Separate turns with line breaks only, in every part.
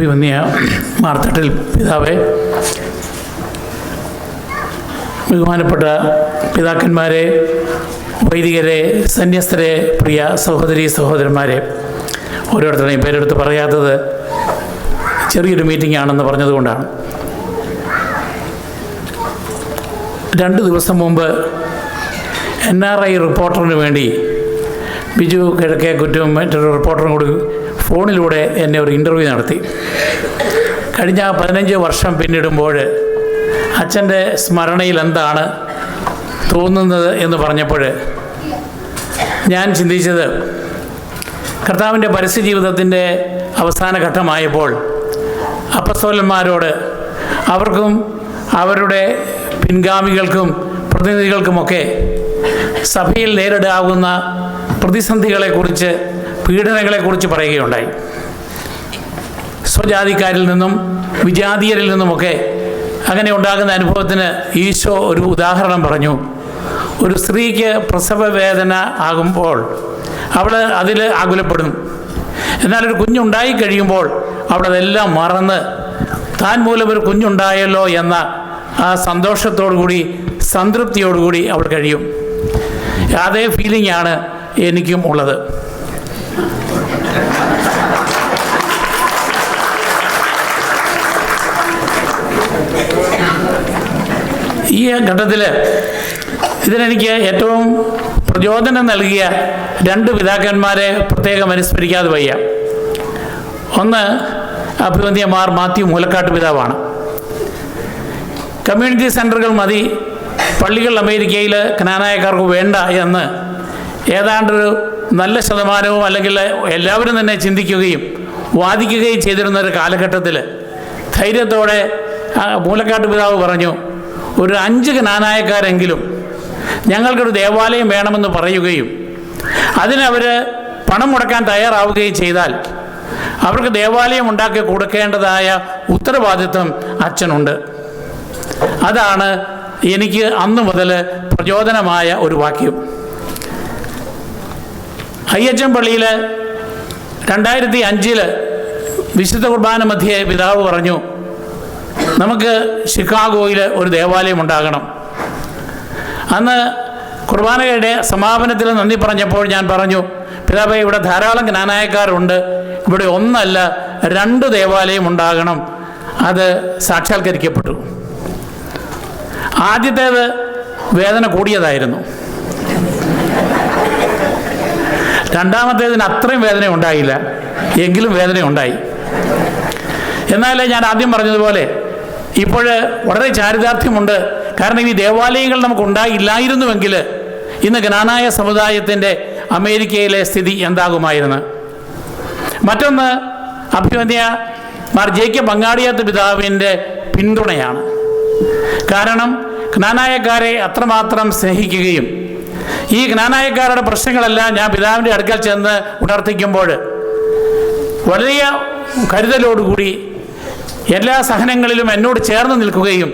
അഭിമന്യ മാർത്തട്ടിൽ പിതാവേ. ബഹുമാനപ്പെട്ട പിതാക്കന്മാരെ വൈദികരെ സന്യസ്തരെ പ്രിയ സഹോദരി സഹോദരന്മാരെ ഓരോരുത്തരുടെയും പേരെടുത്ത് പറയാത്തത് ചെറിയൊരു മീറ്റിംഗ് ആണെന്ന് പറഞ്ഞതുകൊണ്ടാണ്. രണ്ട് ദിവസം മുമ്പ് എൻ ആർ ഐ റിപ്പോർട്ടറിന് വേണ്ടി ബിജു കിഴക്കേ കുറ്റവും മറ്റൊരു റിപ്പോർട്ടറും കൂടി ഫോണിലൂടെ എന്നെ ഒരു ഇന്റർവ്യൂ നടത്തി. കഴിഞ്ഞ പതിനഞ്ച് വർഷം പിന്നിടുമ്പോൾ അച്ഛന്റെ സ്മരണയിൽ എന്താണ് തോന്നുന്നത് എന്ന് പറഞ്ഞപ്പോൾ ഞാൻ ചിന്തിച്ചത് കർത്താവിന്റെ പരസ്യ ജീവിതത്തിന്റെ അവസാന ഘട്ടമായപ്പോൾ അപ്പസ്തോലന്മാരോട് അവർക്കും അവരുടെ പിൻഗാമികൾക്കും പ്രതിനിധികൾക്കുമൊക്കെ സഭയിൽ നേരിടാവുന്ന പ്രതിസന്ധികളെക്കുറിച്ച് പീഡനങ്ങളെക്കുറിച്ച് പറയുകയുണ്ടായി. സ്വജാതിക്കാരിൽ നിന്നും വിജാതീയരിൽ നിന്നുമൊക്കെ അങ്ങനെ ഉണ്ടാകുന്ന അനുഭവത്തിന് ഈശോ ഒരു ഉദാഹരണം പറഞ്ഞു. ഒരു സ്ത്രീക്ക് പ്രസവ വേദന ആകുമ്പോൾ അവൾ അതിൽ ആകുലപ്പെടുന്നു. എന്നാൽ ഒരു കുഞ്ഞുണ്ടായി കഴിയുമ്പോൾ അവളതെല്ലാം മറന്ന് താൻ മൂലം ഒരു കുഞ്ഞുണ്ടായല്ലോ എന്ന ആ സന്തോഷത്തോടുകൂടി സംതൃപ്തിയോടുകൂടി അവൾ കഴിയും. അതേ ആണ് എനിക്കും ഉള്ളത്. ഈ ഘട്ടത്തിൽ ഇതിനെനിക്ക് ഏറ്റവും പ്രചോദനം നൽകിയ രണ്ട് പിതാക്കന്മാരെ പ്രത്യേകം അനുസ്മരിക്കാതെ വയ്യ. ഒന്ന് അഭിവന്ധ്യമാർ മാത്യു മൂലക്കാട്ട് പിതാവാണ്. കമ്മ്യൂണിറ്റി സെന്ററുകൾ മതി പള്ളികൾ അമേരിക്കയിൽ കനാനായക്കാർക്ക് വേണ്ട എന്ന് ഏതാണ്ടൊരു നല്ല ശതമാനവും അല്ലെങ്കിൽ എല്ലാവരും തന്നെ ചിന്തിക്കുകയും വാദിക്കുകയും ചെയ്തിരുന്ന ഒരു കാലഘട്ടത്തിൽ ധൈര്യത്തോടെ മൂലക്കാട്ട് പിതാവ് പറഞ്ഞു ഒരു അഞ്ച് നാനായക്കാരെങ്കിലും ഞങ്ങൾക്കൊരു ദേവാലയം വേണമെന്ന് പറയുകയും അതിനവർ പണം മുടക്കാൻ തയ്യാറാവുകയും ചെയ്താൽ അവർക്ക് ദേവാലയം ഉണ്ടാക്കി കൊടുക്കേണ്ടതായ ഉത്തരവാദിത്വം അച്ഛനുണ്ട്. അതാണ് എനിക്ക് അന്ന് മുതൽ പ്രചോദനമായ ഒരു വാക്യം. അയ്യച്ചൻ പള്ളിയിൽ രണ്ടായിരത്തി അഞ്ചിൽ വിശുദ്ധ കുർബാന മധ്യേ പിതാവ് പറഞ്ഞു നമുക്ക് ഷിക്കാഗോയിൽ ഒരു ദേവാലയം ഉണ്ടാകണം. അന്ന് കുർബാനയുടെ സമാപനത്തിൽ നന്ദി പറഞ്ഞപ്പോൾ ഞാൻ പറഞ്ഞു പിതാവേ ഇവിടെ ധാരാളം ജ്ഞാനായക്കാരുണ്ട്. ഇവിടെ ഒന്നല്ല രണ്ട് ദേവാലയം ഉണ്ടാകണം. അത് സാക്ഷാത്കരിക്കപ്പെട്ടു. ആദ്യത്തേത് വേദന കൂടിയതായിരുന്നു. രണ്ടാമത്തേതിന് അത്രയും വേദന ഉണ്ടായില്ല. എങ്കിലും വേദന ഉണ്ടായി. എന്നാലേ ഞാൻ ആദ്യം പറഞ്ഞതുപോലെ ഇപ്പോൾ വളരെ ചാരിതാർത്ഥ്യമുണ്ട്. കാരണം ഈ ദേവാലയങ്ങൾ നമുക്ക് ഉണ്ടായില്ലായിരുന്നുവെങ്കിൽ ഇന്ന് ജ്ഞാനായ സമുദായത്തിന്റെ അമേരിക്കയിലെ സ്ഥിതി എന്താകുമായിരുന്നു. മറ്റൊന്ന് അഭിമന്യ മാർ ജേക്ക പങ്കാളിയാത്ത പിതാവിന്റെ പിന്തുണയാണ്. കാരണം ജ്ഞാനായക്കാരെ അത്രമാത്രം സ്നേഹിക്കുകയും ഈ ജ്ഞാനായക്കാരുടെ പ്രശ്നങ്ങളെല്ലാം ഞാൻ പിതാവിന്റെ അടുക്കൽ ചെന്ന് ഉണർത്തിക്കുമ്പോൾ വലിയ കരുതലോടുകൂടി എല്ലാ സഹനങ്ങളിലും എന്നോട് ചേർന്ന് നിൽക്കുകയും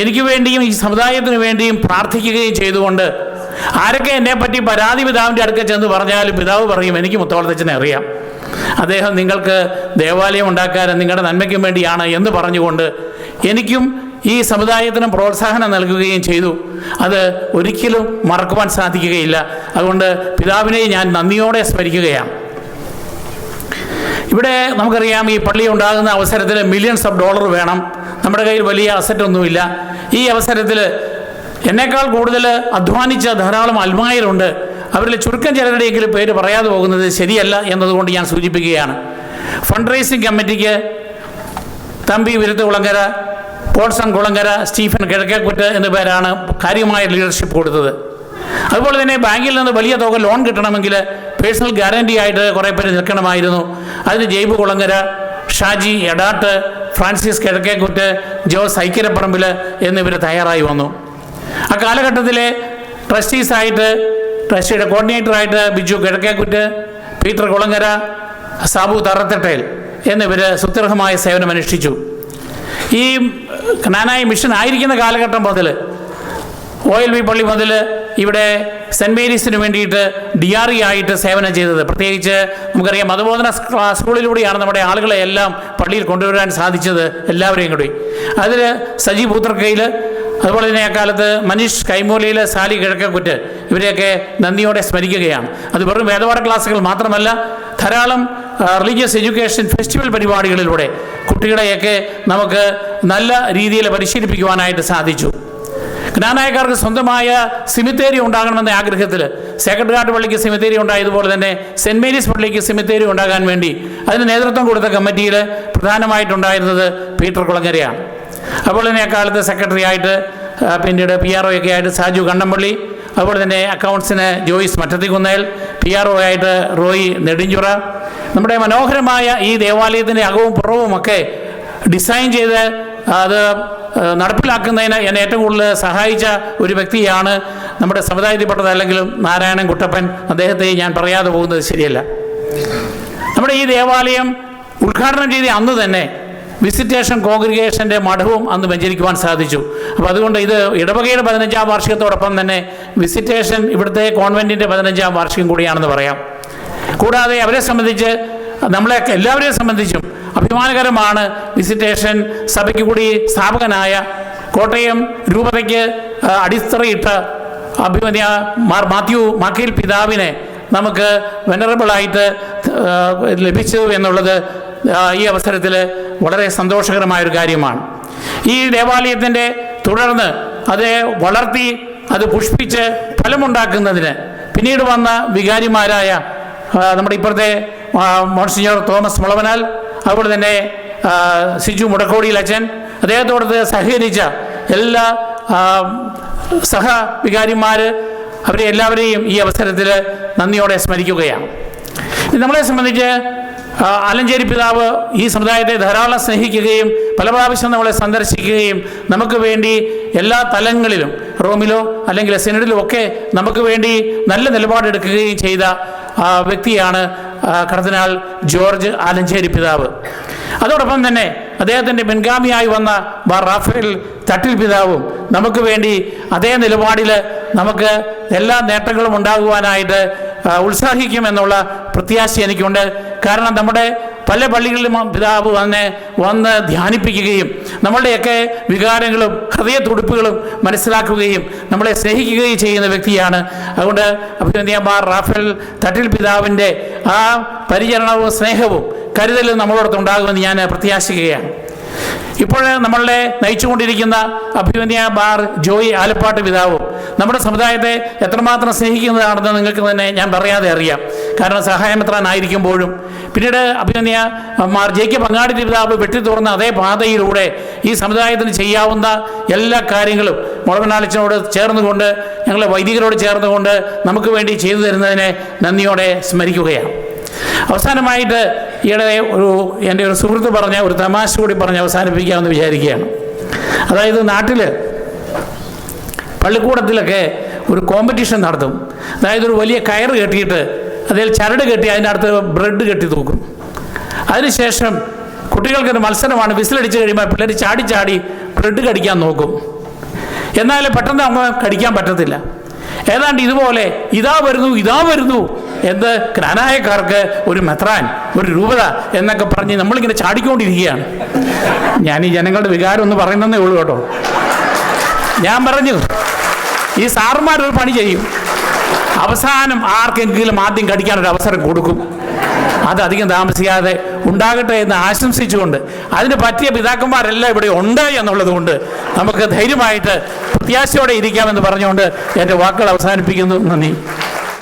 എനിക്ക് വേണ്ടിയും ഈ സമുദായത്തിന് വേണ്ടിയും പ്രാർത്ഥിക്കുകയും ചെയ്തുകൊണ്ട് ആരൊക്കെ എന്നെപ്പറ്റി പരാതി പിതാവിന്റെ അടുക്കൽ ചെന്ന് പറഞ്ഞാലും പിതാവ് പറയും എനിക്ക് മുത്തോളത്തച്ഛനെ അറിയാം. അദ്ദേഹം നിങ്ങൾക്ക് ദേവാലയം ഉണ്ടാക്കാൻ നിങ്ങളുടെ നന്മയ്ക്കും വേണ്ടിയാണ് എന്ന് പറഞ്ഞുകൊണ്ട് എനിക്കും ഈ സമുദായത്തിന് പ്രോത്സാഹനം നൽകുകയും ചെയ്തു. അത് ഒരിക്കലും മറക്കുവാൻ സാധിക്കുകയില്ല. അതുകൊണ്ട് പിതാവിനെ ഞാൻ നന്ദിയോടെ സ്മരിക്കുകയാണ്. ഇവിടെ നമുക്കറിയാം ഈ പള്ളി ഉണ്ടാകുന്ന അവസരത്തിൽ മില്യൺസ് ഓഫ് ഡോളർ വേണം. നമ്മുടെ കയ്യിൽ വലിയ അസറ്റൊന്നുമില്ല ഈ അവസരത്തിൽ എന്നേക്കാൾ കൂടുതൽ അധ്വാനിച്ച ധാരാളം അൽമായരുണ്ട്. അവരിൽ ചുരുക്കം ചിലരുടെയെങ്കിലും പേര് പറയാതെ പോകുന്നത് ശരിയല്ല എന്നതുകൊണ്ട് ഞാൻ സൂചിപ്പിക്കുകയാണ്. ഫണ്ട് റൈസിംഗ് കമ്മിറ്റിക്ക് തമ്പി വിരുത്തുകുളങ്കര പോൾസൺ കുളങ്കര സ്റ്റീഫൻ കിഴക്കേക്കുറ്റ് എന്നിവരാണ് കാര്യമായ ലീഡർഷിപ്പ് കൊടുത്തത്. അതുപോലെ തന്നെ ബാങ്കിൽ നിന്ന് വലിയ തുക ലോൺ കിട്ടണമെങ്കിൽ പേഴ്സണൽ ഗ്യാരണ്ടി ആയിട്ട് കുറേ പേര് നിൽക്കണമായിരുന്നു. അതിന് ജയ്ബ് കുളങ്കര ഷാജി എടാട്ട് ഫ്രാൻസിസ് കിഴക്കേക്കുറ്റ് ജോസ് ഐക്കരപ്പറമ്പിൽ എന്നിവർ തയ്യാറായി വന്നു. ആ കാലഘട്ടത്തിലെ ട്രസ്റ്റീസായിട്ട് ട്രസ്റ്റിയുടെ കോർഡിനേറ്ററായിട്ട് ബിജു കിഴക്കേക്കുറ്റ് പീറ്റർ കുളങ്കര സാബു തറത്തട്ടേൽ എന്നിവർ സുത്യർഹമായ സേവനം അനുഷ്ഠിച്ചു ഈ കനാനായ മിഷൻ ആയിരിക്കുന്ന കാലഘട്ടം മുതൽ ഒ എൽ വി പള്ളി മുതൽ ഇവിടെ സെന്റ് മേരീസിന് വേണ്ടിയിട്ട് ഡി ആർ ഇ ആയിട്ട് സേവനം ചെയ്തത്. പ്രത്യേകിച്ച് നമുക്കറിയാം മതബോധന സ്കൂളിലൂടെയാണ് നമ്മുടെ ആളുകളെ എല്ലാം പള്ളിയിൽ കൊണ്ടുവരാൻ സാധിച്ചത് എല്ലാവരെയും കൂടി. അതിൽ സജി പൂത്രക്കയിൽ അതുപോലെ തന്നെ അക്കാലത്ത് മനീഷ് കൈമൂലയിൽ സാലി കിഴക്കക്കുറ്റ് ഇവരെയൊക്കെ നന്ദിയോടെ സ്മരിക്കുകയാണ്. അത് വെറും വേദപാഠ ക്ലാസ്സുകൾ മാത്രമല്ല ധാരാളം റിലീജിയസ് എഡ്യൂക്കേഷൻ ഫെസ്റ്റിവൽ പരിപാടികളിലൂടെ കുട്ടികളെയൊക്കെ നമുക്ക് നല്ല രീതിയിൽ പരിശീലിപ്പിക്കുവാനായിട്ട് സാധിച്ചു. ജ്ഞാനായക്കാർക്ക് സ്വന്തമായ സിമിത്തേരി ഉണ്ടാകണമെന്ന ആഗ്രഹത്തിൽ സേക്രട്ടേറിയറ്റ് പള്ളിക്ക് സിമിത്തേരി ഉണ്ടായതുപോലെ തന്നെ സെന്റ് മേരീസ് പള്ളിക്ക് സിമിത്തേരി ഉണ്ടാകാൻ വേണ്ടി അതിന് നേതൃത്വം കൊടുത്ത കമ്മിറ്റിയിൽ പ്രധാനമായിട്ടുണ്ടായിരുന്നത് പീറ്റർ കുളങ്ങരയാണ്. അതുപോലെ തന്നെ അക്കാലത്ത് സെക്രട്ടറി ആയിട്ട് പിന്നീട് പി ആർ ഒ ഒക്കെ ആയിട്ട് സാജു കണ്ണമ്പള്ളി അതുപോലെ തന്നെ അക്കൗണ്ട്സിന് Joyce Mattathikunnel P R O ആയിട്ട് റോയി നെടുഞ്ചുറ നമ്മുടെ മനോഹരമായ ഈ ദേവാലയത്തിന്റെ അകവും പുറവുമൊക്കെ ഡിസൈൻ ചെയ്ത് അത് നടപ്പിലാക്കുന്നതിന് എന്നെ ഏറ്റവും കൂടുതൽ സഹായിച്ച ഒരു വ്യക്തിയാണ് നമ്മുടെ സമുദായത്തിൽപ്പെട്ടത് അല്ലെങ്കിലും നാരായണൻ കുട്ടപ്പൻ. അദ്ദേഹത്തെ ഞാൻ പറയാതെ പോകുന്നത് ശരിയല്ല. നമ്മുടെ ഈ ദേവാലയം ഉദ്ഘാടനം ചെയ്ത അന്ന് തന്നെ വിസിറ്റേഷൻ കോൺഗ്രിഗേഷന്റെ മഠവും അന്ന് വെഞ്ചരിക്കുവാൻ സാധിച്ചു. അപ്പോൾ അതുകൊണ്ട് ഇത് ഇടവകയുടെ പതിനഞ്ചാം വാർഷികത്തോടൊപ്പം തന്നെ വിസിറ്റേഷൻ ഇവിടുത്തെ കോൺവെന്റിന്റെ പതിനഞ്ചാം വാർഷികം കൂടിയാണെന്ന് പറയാം. കൂടാതെ അവരെ സംബന്ധിച്ച് നമ്മളെ എല്ലാവരെയും സംബന്ധിച്ചും അഭിമാനകരമാണ് വിസിറ്റേഷൻ സഭയ്ക്ക് കൂടി സ്ഥാപകനായ കോട്ടയം രൂപതയ്ക്ക് അടിത്തറയിട്ട അഭിമന്യ മാർ മാത്യു മാക്കേൽ പിതാവിനെ നമുക്ക് വെനറബിളായിട്ട് ലഭിച്ചു എന്നുള്ളത് ഈ അവസരത്തിൽ വളരെ സന്തോഷകരമായൊരു കാര്യമാണ്. ഈ ദേവാലയത്തിന്റെ തുടർന്ന് അത് വളർത്തി അത് പുഷ്പിച്ച് ഫലമുണ്ടാക്കുന്നതിന് പിന്നീട് വന്ന വികാരിമാരായ നമ്മുടെ ഇപ്പോഴത്തെ മോൺസിഞ്ഞോർ തോമസ് മുളവനാൽ അതുപോലെ തന്നെ സിജു മുടക്കോടിയിൽ അച്ഛൻ അദ്ദേഹത്തോടത്ത് സഹകരിച്ച എല്ലാ സഹ വികാരിമാർ അവരെ എല്ലാവരെയും ഈ അവസരത്തിൽ നന്ദിയോടെ സ്മരിക്കുകയാണ്. നമ്മളെ സംബന്ധിച്ച് അലഞ്ചേരി പിതാവ് ഈ സമുദായത്തെ ധാരാളം സ്നേഹിക്കുകയും പല പ്രാവശ്യം നമ്മളെ സന്ദർശിക്കുകയും നമുക്ക് വേണ്ടി എല്ലാ തലങ്ങളിലും റോമിലോ അല്ലെങ്കിൽ സെനഡിലോ ഒക്കെ നമുക്ക് വേണ്ടി നല്ല നിലപാടെടുക്കുകയും ചെയ്ത വ്യക്തിയാണ് കർദിനാൾ ജോർജ് ആലഞ്ചേരി പിതാവ്. അതോടൊപ്പം തന്നെ അദ്ദേഹത്തിന്റെ പിൻഗാമിയായി വന്ന ബാർ റാഫേൽ തട്ടിൽ പിതാവും. നമുക്ക് വേണ്ടി അതേ നിലപാടിൽ നമുക്ക് എല്ലാ നേട്ടങ്ങളും ഉണ്ടാകുവാനായിട്ട് ഉത്സാഹിക്കുമെന്നുള്ള പ്രത്യാശ എനിക്കുണ്ട്. കാരണം നമ്മുടെ പല പള്ളികളിലും പിതാവ് വന്ന് വന്ന് ധ്യാനിപ്പിക്കുകയും നമ്മളുടെയൊക്കെ വികാരങ്ങളും ഹൃദയ തുടിപ്പുകളും മനസ്സിലാക്കുകയും നമ്മളെ സ്നേഹിക്കുകയും ചെയ്യുന്ന വ്യക്തിയാണ്. അതുകൊണ്ട് അഭിനന്ദിയമാർ റാഫേൽ തട്ടിൽ പിതാവിന്റെ ആ പരിചരണവും സ്നേഹവും കരുതലും നമ്മളോടൊത്ത് ഉണ്ടാകുമെന്ന് ഞാൻ പ്രത്യാശിക്കുകയാണ്. ഇപ്പോൾ നമ്മളെ നയിച്ചുകൊണ്ടിരിക്കുന്ന അഭിമന്യ ബാർ ജോയി ആലപ്പാട്ട് പിതാവും നമ്മുടെ സമുദായത്തെ എത്രമാത്രം സ്നേഹിക്കുന്നതാണെന്ന് നിങ്ങൾക്ക് തന്നെ ഞാൻ പറയാതെ അറിയാം. കാരണം സഹായമെത്രാനായിരിക്കുമ്പോഴും. പിന്നീട് അഭിമന്യ മാർ ജെ കെ പങ്കാടി പിതാവ് വെട്ടി തുറന്ന അതേ പാതയിലൂടെ ഈ സമുദായത്തിന് ചെയ്യാവുന്ന എല്ലാ കാര്യങ്ങളും മുളവനാളിച്ചനോട് ചേർന്നുകൊണ്ട് ഞങ്ങളെ വൈദികരോട് ചേർന്നുകൊണ്ട് നമുക്ക് വേണ്ടി ചെയ്തു തരുന്നതിനെ നന്ദിയോടെ സ്മരിക്കുകയാണ്. അവസാനമായിട്ട് ഈയിടെ ഒരു എന്റെ ഒരു സുഹൃത്ത് പറഞ്ഞ ഒരു തമാശ കൂടി പറഞ്ഞ് അവസാനിപ്പിക്കാമെന്ന് വിചാരിക്കുകയാണ്. അതായത് നാട്ടിൽ പള്ളിക്കൂടത്തിലൊക്കെ ഒരു കോമ്പറ്റീഷൻ നടത്തും. അതായത് ഒരു വലിയ കയറ് കെട്ടിയിട്ട് അതിൽ ചരട് കെട്ടി അതിന്റെ അടുത്ത് ബ്രെഡ് കെട്ടി തൂക്കും. അതിനുശേഷം കുട്ടികൾക്കൊരു മത്സരമാണ് വിസിലടിച്ച് കഴിയുമ്പോൾ പിള്ളേർ ചാടി ചാടി ബ്രെഡ് കടിക്കാൻ നോക്കും. എന്നാൽ പെട്ടെന്ന് അങ്ങ് കടിക്കാൻ പറ്റത്തില്ല. ഏതാണ്ട് ഇതുപോലെ ഇതാ വരുന്നു ഇതാ വരുന്നു എന്ത് ജ്ഞാനായക്കാർക്ക് ഒരു മെത്രാൻ ഒരു രൂപത എന്നൊക്കെ പറഞ്ഞ് നമ്മളിങ്ങനെ ചാടിക്കൊണ്ടിരിക്കുകയാണ്. ഞാൻ ഈ ജനങ്ങളുടെ വികാരം ഒന്ന് പറയുന്നതേ ഉള്ളൂ കേട്ടോ. ഞാൻ പറഞ്ഞു ഈ സാറന്മാരൊരു പണി ചെയ്യും. അവസാനം ആർക്കെങ്കിലും ആദ്യം കടിക്കാനൊരു അവസരം കൊടുക്കും. അത് അധികം താമസിക്കാതെ ഉണ്ടാകട്ടെ എന്ന് ആശംസിച്ചുകൊണ്ട് അതിന് പറ്റിയ പിതാക്കന്മാരെല്ലാം ഇവിടെ ഉണ്ട് എന്നുള്ളത് കൊണ്ട് നമുക്ക് ധൈര്യമായിട്ട് പ്രത്യാശയോടെ ഇരിക്കാമെന്ന് പറഞ്ഞുകൊണ്ട് എന്റെ വാക്കുകൾ അവസാനിപ്പിക്കുന്നു. നന്ദി.